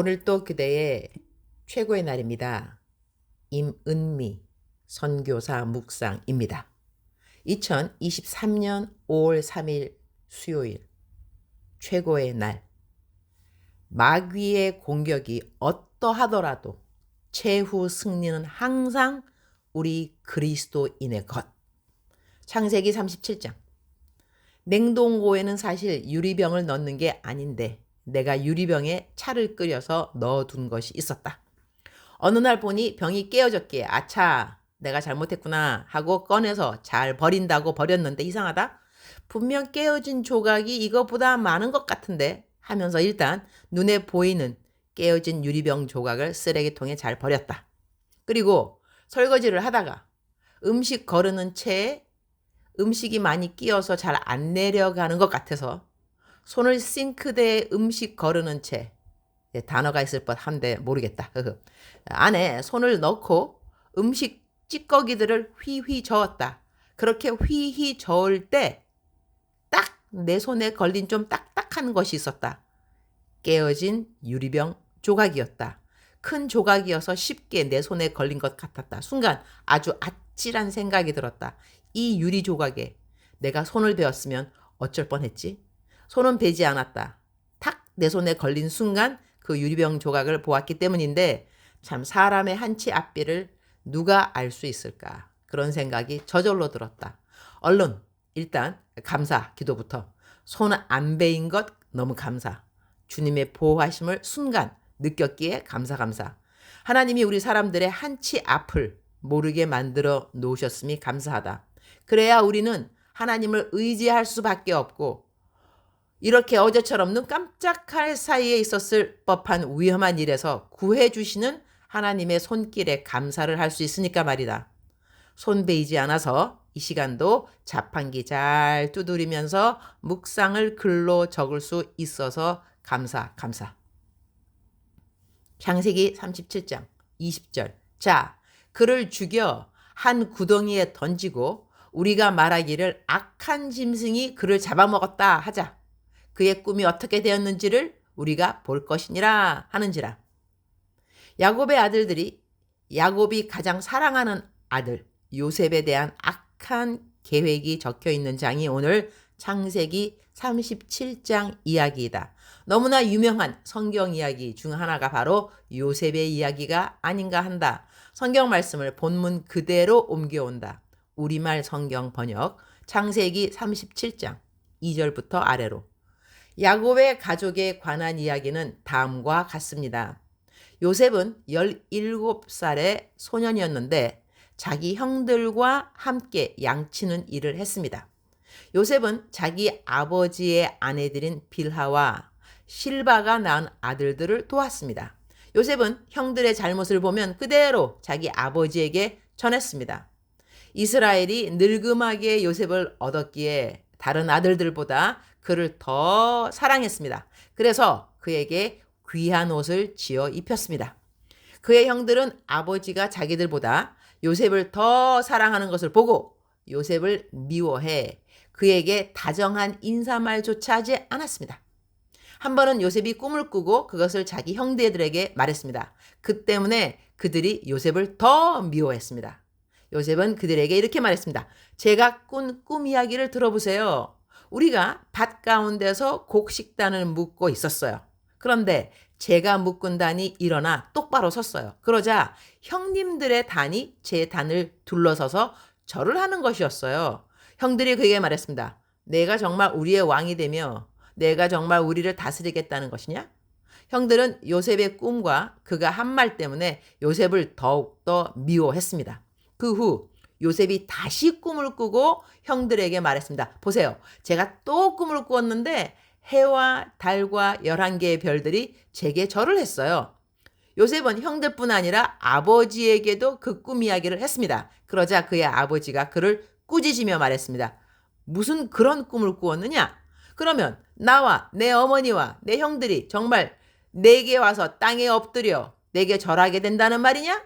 오늘 또 그대의 최고의 날입니다. 임은미 선교사 묵상입니다. 2023년 5월 3일 수요일 최고의 날 마귀의 공격이 어떠하더라도 최후 승리는 항상 우리 그리스도인의 것. 창세기 37장. 냉동고에는 사실 유리병을 넣는 게 아닌데 내가 유리병에 차를 끓여서 넣어둔 것이 있었다. 어느 날 보니 병이 깨어졌기에 아차 내가 잘못했구나 하고 꺼내서 잘 버린다고 버렸는데 이상하다. 분명 깨어진 조각이 이것보다 많은 것 같은데 하면서 일단 눈에 보이는 깨어진 유리병 조각을 쓰레기통에 잘 버렸다. 그리고 설거지를 하다가 음식 거르는 채에 음식이 많이 끼어서 잘 안 내려가는 것 같아서 손을 싱크대에 음식 거르는 채 예, 단어가 있을 법한데 모르겠다. 안에 손을 넣고 음식 찌꺼기들을 휘휘 저었다. 그렇게 휘휘 저을 때 딱 내 손에 걸린 좀 딱딱한 것이 있었다. 깨어진 유리병 조각이었다. 큰 조각이어서 쉽게 내 손에 걸린 것 같았다. 순간 아주 아찔한 생각이 들었다. 이 유리 조각에 내가 손을 베었으면 어쩔 뻔했지? 손은 베지 않았다. 탁 내 손에 걸린 순간 그 유리병 조각을 보았기 때문인데 참 사람의 한치 앞뒤를 누가 알 수 있을까? 그런 생각이 저절로 들었다. 얼른 일단 감사 기도부터 손 안 베인 것 너무 감사. 주님의 보호하심을 순간 느꼈기에 감사 감사. 하나님이 우리 사람들의 한치 앞을 모르게 만들어 놓으셨음이 감사하다. 그래야 우리는 하나님을 의지할 수밖에 없고 이렇게 어제처럼 눈 깜짝할 사이에 있었을 법한 위험한 일에서 구해 주시는 하나님의 손길에 감사를 할 수 있으니까 말이다. 손 베이지 않아서 이 시간도 자판기 잘 두드리면서 묵상을 글로 적을 수 있어서 감사, 감사. 창세기 37장 20절. 자, 그를 죽여 한 구덩이에 던지고 우리가 말하기를 악한 짐승이 그를 잡아먹었다 하자. 그의 꿈이 어떻게 되었는지를 우리가 볼 것이니라 하는지라. 야곱의 아들들이 야곱이 가장 사랑하는 아들 요셉에 대한 악한 계획이 적혀 있는 장이 오늘 창세기 37장 이야기이다. 너무나 유명한 성경 이야기 중 하나가 바로 요셉의 이야기가 아닌가 한다. 성경 말씀을 본문 그대로 옮겨온다. 우리말 성경 번역 창세기 37장 2절부터 아래로. 야곱의 가족에 관한 이야기는 다음과 같습니다. 요셉은 17살의 소년이었는데 자기 형들과 함께 양치는 일을 했습니다. 요셉은 자기 아버지의 아내들인 빌하와 실바가 낳은 아들들을 도왔습니다. 요셉은 형들의 잘못을 보면 그대로 자기 아버지에게 전했습니다. 이스라엘이 늙음하게 요셉을 얻었기에 다른 아들들보다 그를 더 사랑했습니다. 그래서 그에게 귀한 옷을 지어 입혔습니다. 그의 형들은 아버지가 자기들보다 요셉을 더 사랑하는 것을 보고 요셉을 미워해 그에게 다정한 인사말조차 하지 않았습니다. 한 번은 요셉이 꿈을 꾸고 그것을 자기 형제들에게 말했습니다. 그 때문에 그들이 요셉을 더 미워했습니다. 요셉은 그들에게 이렇게 말했습니다. 제가 꾼 꿈 이야기를 들어보세요. 우리가 밭 가운데서 곡식단을 묶고 있었어요. 그런데 제가 묶은 단이 일어나 똑바로 섰어요. 그러자 형님들의 단이 제 단을 둘러서서 절을 하는 것이었어요. 형들이 그에게 말했습니다. 내가 정말 우리의 왕이 되며 내가 정말 우리를 다스리겠다는 것이냐? 형들은 요셉의 꿈과 그가 한 말 때문에 요셉을 더욱더 미워했습니다. 그 후 요셉이 다시 꿈을 꾸고 형들에게 말했습니다. 보세요. 제가 또 꿈을 꾸었는데 해와 달과 11개의 별들이 제게 절을 했어요. 요셉은 형들뿐 아니라 아버지에게도 그 꿈 이야기를 했습니다. 그러자 그의 아버지가 그를 꾸짖으며 말했습니다. 무슨 그런 꿈을 꾸었느냐? 그러면 나와 내 어머니와 내 형들이 정말 내게 와서 땅에 엎드려 내게 절하게 된다는 말이냐?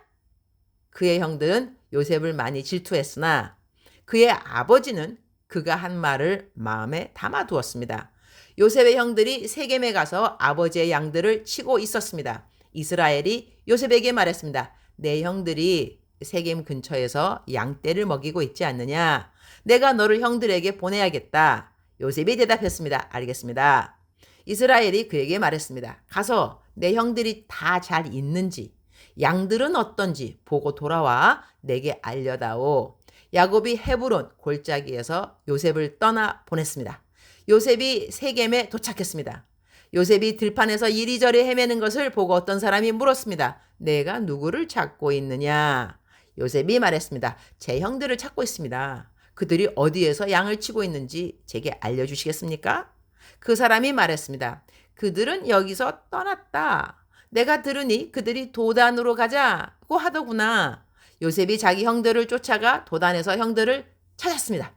그의 형들은 요셉을 많이 질투했으나 그의 아버지는 그가 한 말을 마음에 담아두었습니다. 요셉의 형들이 세겜에 가서 아버지의 양들을 치고 있었습니다. 이스라엘이 요셉에게 말했습니다. 내 형들이 세겜 근처에서 양떼를 먹이고 있지 않느냐? 내가 너를 형들에게 보내야겠다. 요셉이 대답했습니다. 알겠습니다. 이스라엘이 그에게 말했습니다. 가서 내 형들이 다 잘 있는지, 양들은 어떤지 보고 돌아와 내게 알려다오. 야곱이 헤브론 골짜기에서 요셉을 떠나 보냈습니다. 요셉이 세겜에 도착했습니다. 요셉이 들판에서 이리저리 헤매는 것을 보고 어떤 사람이 물었습니다. 내가 누구를 찾고 있느냐? 요셉이 말했습니다. 제 형들을 찾고 있습니다. 그들이 어디에서 양을 치고 있는지 제게 알려주시겠습니까? 그 사람이 말했습니다. 그들은 여기서 떠났다. 내가 들으니 그들이 도단으로 가자고 하더구나. 요셉이 자기 형들을 쫓아가 도단에서 형들을 찾았습니다.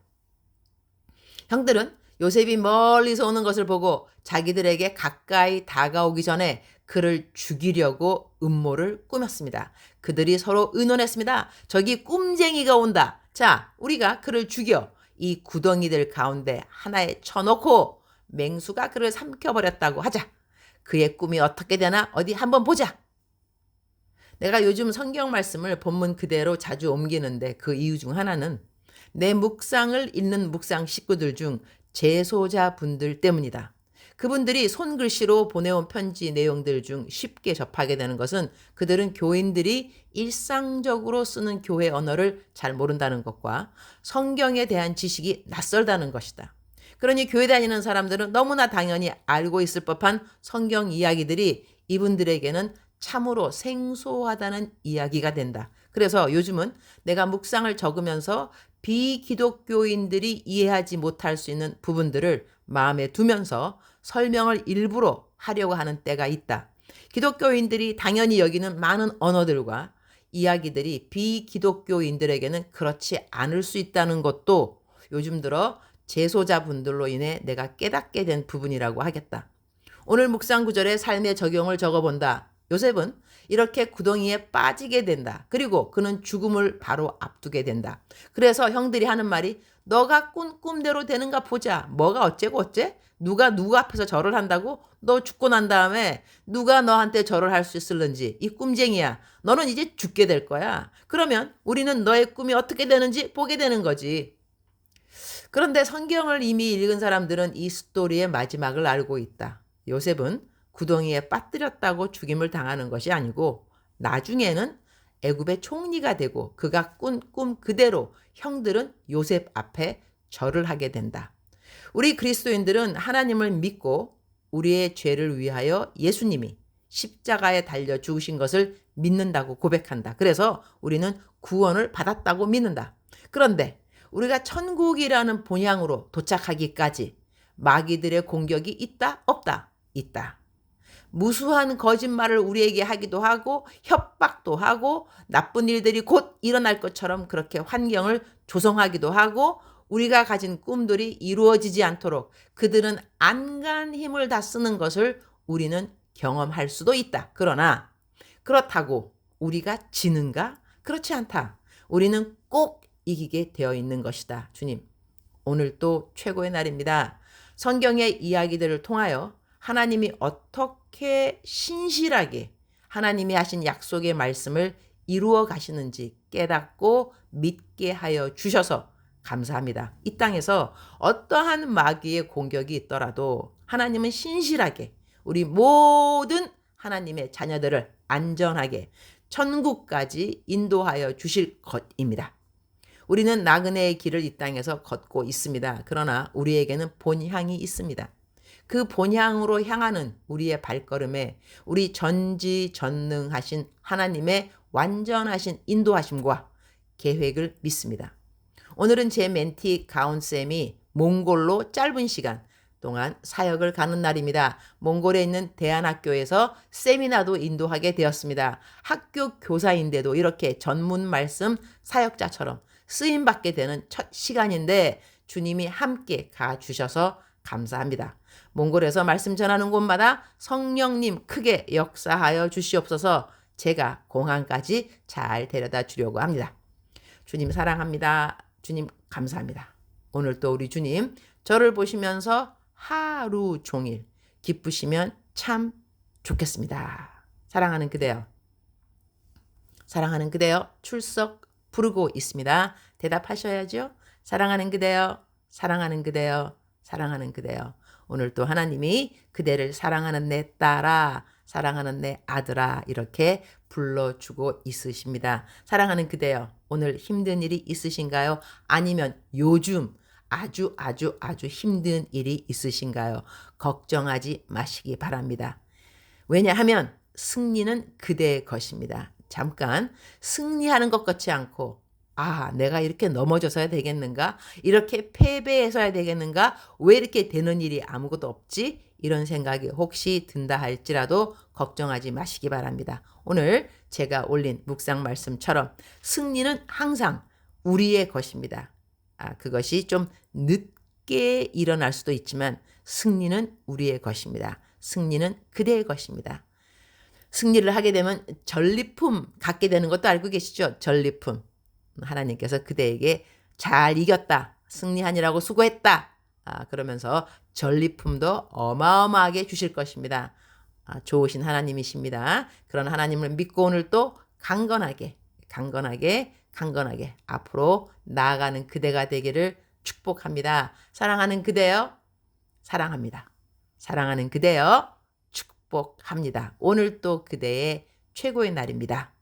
형들은 요셉이 멀리서 오는 것을 보고 자기들에게 가까이 다가오기 전에 그를 죽이려고 음모를 꾸몄습니다. 그들이 서로 의논했습니다. 저기 꿈쟁이가 온다. 자, 우리가 그를 죽여 이 구덩이들 가운데 하나에 쳐놓고 맹수가 그를 삼켜버렸다고 하자. 그의 꿈이 어떻게 되나 어디 한번 보자. 내가 요즘 성경 말씀을 본문 그대로 자주 옮기는데 그 이유 중 하나는 내 묵상을 읽는 묵상 식구들 중 재소자 분들 때문이다. 그분들이 손글씨로 보내온 편지 내용들 중 쉽게 접하게 되는 것은 그들은 교인들이 일상적으로 쓰는 교회 언어를 잘 모른다는 것과 성경에 대한 지식이 낯설다는 것이다. 그러니 교회 다니는 사람들은 너무나 당연히 알고 있을 법한 성경 이야기들이 이분들에게는 참으로 생소하다는 이야기가 된다. 그래서 요즘은 내가 묵상을 적으면서 비기독교인들이 이해하지 못할 수 있는 부분들을 마음에 두면서 설명을 일부러 하려고 하는 때가 있다. 기독교인들이 당연히 여기는 많은 언어들과 이야기들이 비기독교인들에게는 그렇지 않을 수 있다는 것도 요즘 들어 재소자분들로 인해 내가 깨닫게 된 부분이라고 하겠다. 오늘 묵상 구절의 삶의 적용을 적어본다. 요셉은 이렇게 구덩이에 빠지게 된다. 그리고 그는 죽음을 바로 앞두게 된다. 그래서 형들이 하는 말이 너가 꾼 꿈대로 되는가 보자. 뭐가 어째고 어째? 누가 누구 앞에서 절을 한다고? 너 죽고 난 다음에 누가 너한테 절을 할 수 있을는지 이 꿈쟁이야. 너는 이제 죽게 될 거야. 그러면 우리는 너의 꿈이 어떻게 되는지 보게 되는 거지. 그런데 성경을 이미 읽은 사람들은 이 스토리의 마지막을 알고 있다. 요셉은 구덩이에 빠뜨렸다고 죽임을 당하는 것이 아니고 나중에는 애굽의 총리가 되고 그가 꾼 꿈 그대로 형들은 요셉 앞에 절을 하게 된다. 우리 그리스도인들은 하나님을 믿고 우리의 죄를 위하여 예수님이 십자가에 달려 죽으신 것을 믿는다고 고백한다. 그래서 우리는 구원을 받았다고 믿는다. 그런데 우리가 천국이라는 본향으로 도착하기까지 마귀들의 공격이 있다? 없다? 있다. 무수한 거짓말을 우리에게 하기도 하고 협박도 하고 나쁜 일들이 곧 일어날 것처럼 그렇게 환경을 조성하기도 하고 우리가 가진 꿈들이 이루어지지 않도록 그들은 안간 힘을 다 쓰는 것을 우리는 경험할 수도 있다. 그러나 그렇다고 우리가 지는가? 그렇지 않다. 우리는 꼭 이기게 되어 있는 것이다. 주님, 오늘 또 최고의 날입니다. 성경의 이야기들을 통하여 하나님이 어떻게 신실하게 하나님이 하신 약속의 말씀을 이루어 가시는지 깨닫고 믿게 하여 주셔서 감사합니다. 이 땅에서 어떠한 마귀의 공격이 있더라도 하나님은 신실하게 우리 모든 하나님의 자녀들을 안전하게 천국까지 인도하여 주실 것입니다. 우리는 나그네의 길을 이 땅에서 걷고 있습니다. 그러나 우리에게는 본향이 있습니다. 그 본향으로 향하는 우리의 발걸음에 우리 전지전능하신 하나님의 완전하신 인도하심과 계획을 믿습니다. 오늘은 제 멘티 가운쌤이 몽골로 짧은 시간 동안 사역을 가는 날입니다. 몽골에 있는 대안학교에서 세미나도 인도하게 되었습니다. 학교 교사인데도 이렇게 전문 말씀 사역자처럼 쓰임 받게 되는 첫 시간인데 주님이 함께 가 주셔서 감사합니다. 몽골에서 말씀 전하는 곳마다 성령님 크게 역사하여 주시옵소서 제가 공항까지 잘 데려다 주려고 합니다. 주님 사랑합니다. 주님 감사합니다. 오늘 또 우리 주님 저를 보시면서 하루 종일 기쁘시면 참 좋겠습니다. 사랑하는 그대여. 사랑하는 그대여 출석 부르고 있습니다. 대답하셔야죠. 사랑하는 그대여, 사랑하는 그대여, 사랑하는 그대여. 오늘 또 하나님이 그대를 사랑하는 내 딸아, 사랑하는 내 아들아 이렇게 불러주고 있으십니다. 사랑하는 그대여, 오늘 힘든 일이 있으신가요? 아니면 요즘 아주 아주 아주 힘든 일이 있으신가요? 걱정하지 마시기 바랍니다. 왜냐하면 승리는 그대의 것입니다. 잠깐 승리하는 것 같지 않고 아, 내가 이렇게 넘어져서야 되겠는가? 이렇게 패배해서야 되겠는가? 왜 이렇게 되는 일이 아무것도 없지? 이런 생각이 혹시 든다 할지라도 걱정하지 마시기 바랍니다. 오늘 제가 올린 묵상 말씀처럼 승리는 항상 우리의 것입니다. 아, 그것이 좀 늦게 일어날 수도 있지만 승리는 우리의 것입니다. 승리는 그대의 것입니다. 승리를 하게 되면 전리품 갖게 되는 것도 알고 계시죠? 전리품. 하나님께서 그대에게 잘 이겼다. 승리하니라고 수고했다. 아, 그러면서 전리품도 어마어마하게 주실 것입니다. 아, 좋으신 하나님이십니다. 그런 하나님을 믿고 오늘 또 강건하게, 강건하게, 강건하게 앞으로 나아가는 그대가 되기를 축복합니다. 사랑하는 그대여, 사랑합니다. 사랑하는 그대여, 축복합니다. 오늘 또 그대의 최고의 날입니다.